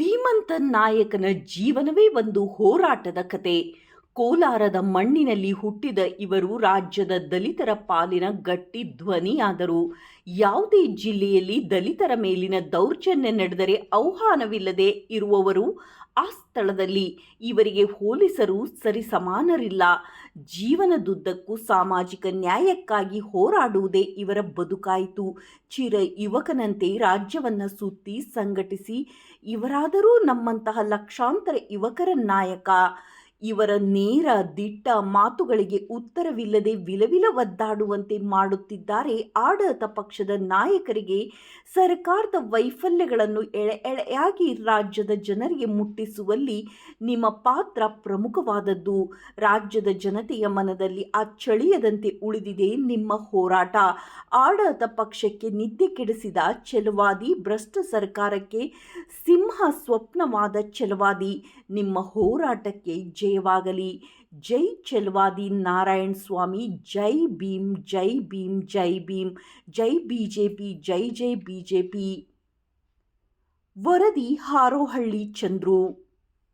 ಧೀಮಂತ ನಾಯಕನ ಜೀವನವೇ ಒಂದು ಹೋರಾಟದ ಕತೆ. ಕೋಲಾರದ ಮಣ್ಣಿನಲ್ಲಿ ಹುಟ್ಟಿದ ಇವರು ರಾಜ್ಯದ ದಲಿತರ ಪಾಲಿನ ಗಟ್ಟಿ ಧ್ವನಿಯಾದರು. ಯಾವುದೇ ಜಿಲ್ಲೆಯಲ್ಲಿ ದಲಿತರ ಮೇಲಿನ ದೌರ್ಜನ್ಯ ನಡೆದರೆ ಆಹ್ವಾನವಿಲ್ಲದೆ ಇರುವವರು ಆ ಸ್ಥಳದಲ್ಲಿ. ಇವರಿಗೆ ಹೋಲಿಸರು ಸರಿಸಮಾನರಿಲ್ಲ. ಜೀವನದುದ್ದಕ್ಕೂ ಸಾಮಾಜಿಕ ನ್ಯಾಯಕ್ಕಾಗಿ ಹೋರಾಡುವುದೇ ಇವರ ಬದುಕಾಯಿತು. ಚಿರ ಯುವಕನಂತೆ ರಾಜ್ಯವನ್ನು ಸುತ್ತಿ ಸಂಘಟಿಸಿ ಇವರಾದರೂ ನಮ್ಮಂತಹ ಲಕ್ಷಾಂತರ ಯುವಕರ ನಾಯಕ. ಇವರ ನೇರ ದಿಟ್ಟ ಮಾತುಗಳಿಗೆ ಉತ್ತರವಿಲ್ಲದೆ ವಿಲವಿಲ ಒದ್ದಾಡುವಂತೆ ಮಾಡುತ್ತಿದ್ದಾರೆ ಆಡಳಿತ ಪಕ್ಷದ ನಾಯಕರಿಗೆ ಸರ್ಕಾರದ ವೈಫಲ್ಯಗಳನ್ನು ಎಳೆ ಎಳೆಯಾಗಿ ರಾಜ್ಯದ ಜನರಿಗೆ ಮುಟ್ಟಿಸುವಲ್ಲಿ ನಿಮ್ಮ ಪಾತ್ರ ಪ್ರಮುಖವಾದದ್ದು. ರಾಜ್ಯದ ಜನತೆಯ ಮನದಲ್ಲಿ ಅಚ್ಚಳಿಯದಂತೆ ಉಳಿದಿದೆ ನಿಮ್ಮ ಹೋರಾಟ. ಆಡಳಿತ ಪಕ್ಷಕ್ಕೆ ನಿದ್ದೆ ಕೆಡಿಸಿದ ಚೆಲುವಾದಿ ಭ್ರಷ್ಟ ಸರ್ಕಾರಕ್ಕೆ ಸಿಂಹ ಸ್ವಪ್ನವಾದ ಛಲವಾದಿ. ನಿಮ್ಮ ಹೋರಾಟಕ್ಕೆ ಜಯವಾಗಲಿ. ಜೈ ಚೆಲ್ವಾದಿ ನಾರಾಯಣ ಸ್ವಾಮಿ, ಜೈ ಭೀಮ್ ಜೈ ಭೀಮ್ ಜೈ ಭೀಮ್, ಜೈ ಬಿಜೆಪಿ, ಜೈ ಜೈ ಬಿಜೆಪಿ. ವರದಿ ಹಾರೋಹಳ್ಳಿ ಚಂದ್ರು.